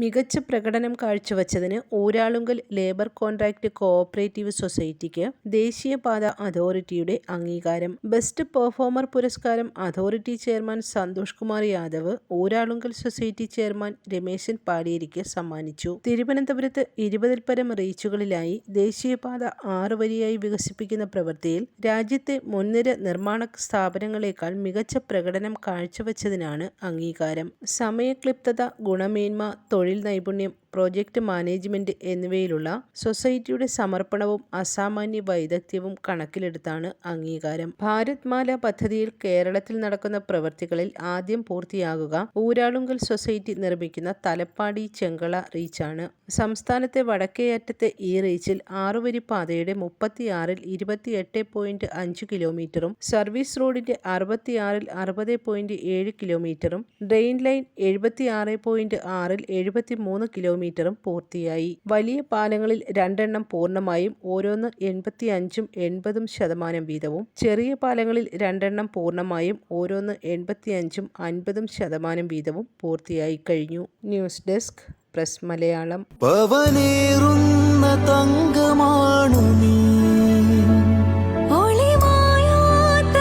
മികച്ച പ്രകടനം കാഴ്ചവച്ചതിന് ഊരാളുങ്കൽ ലേബർ കോൺട്രാക്ട് കോഓപ്പറേറ്റീവ് സൊസൈറ്റിക്ക് ദേശീയപാത അതോറിറ്റിയുടെ അംഗീകാരം. ബെസ്റ്റ് പെർഫോമർ പുരസ്കാരം authority chairman Santhosh Kumar Yadav Uralungal society chairman Rameshan പാടിയേരിക്ക് സമ്മാനിച്ചു. തിരുവനന്തപുരത്ത് ഇരുപതിൽ പരം റീച്ചുകളിലായി ദേശീയപാത ആറ് വരിയായി വികസിപ്പിക്കുന്ന പ്രവൃത്തിയിൽ രാജ്യത്തെ മുൻനിര നിർമ്മാണ സ്ഥാപനങ്ങളെക്കാൾ മികച്ച പ്രകടനം കാഴ്ചവച്ചതിനാണ് അംഗീകാരം. സമയക്ലിപ്തത ഗുണമേന്മ തൊഴിൽ தொழில் నైపుణ్యం പ്രോജക്റ്റ് മാനേജ്മെന്റ് എന്നിവയിലുള്ള സൊസൈറ്റിയുടെ സമർപ്പണവും അസാമാന്യ വൈദഗ്ധ്യവും കണക്കിലെടുത്താണ് അംഗീകാരം. ഭാരത് മാല പദ്ധതിയിൽ കേരളത്തിൽ നടക്കുന്ന പ്രവൃത്തികളിൽ ആദ്യം പൂർത്തിയാകുക ഊരാളുങ്കൽ സൊസൈറ്റി നിർമ്മിക്കുന്ന തലപ്പാടി ചെങ്കള റീച്ചാണ്. സംസ്ഥാനത്തെ വടക്കേയറ്റത്തെ ഈ റീച്ചിൽ ആറുവരി പാതയുടെ മുപ്പത്തിയാറിൽ ഇരുപത്തിയെട്ട് പോയിന്റ് അഞ്ച് കിലോമീറ്ററും സർവീസ് റോഡിന്റെ അറുപത്തിയാറിൽ അറുപത് പോയിന്റ് ഏഴ് കിലോമീറ്ററും ഡ്രെയിൻ ലൈൻ എഴുപത്തിയാറ് പോയിന്റ് ആറിൽ എഴുപത്തിമൂന്ന് കിലോമീറ്ററും പൂർത്തിയായി. വലിയ പാലങ്ങളിൽ രണ്ടെണ്ണം പൂർണമായും ഓരോന്ന് എൺപത്തിയഞ്ചും എൺപതും ശതമാനം വീതവും. ചെറിയ പാലങ്ങളിൽ രണ്ടെണ്ണം പൂർണമായും ഓരോന്ന് എൺപത്തിയഞ്ചും അൻപതും ശതമാനം വീതവും പൂർത്തിയായി കഴിഞ്ഞു. News desk press Malayalam. പവനേറുന്ന തങ്കമാണു നീ. ഒളിമായാത്ത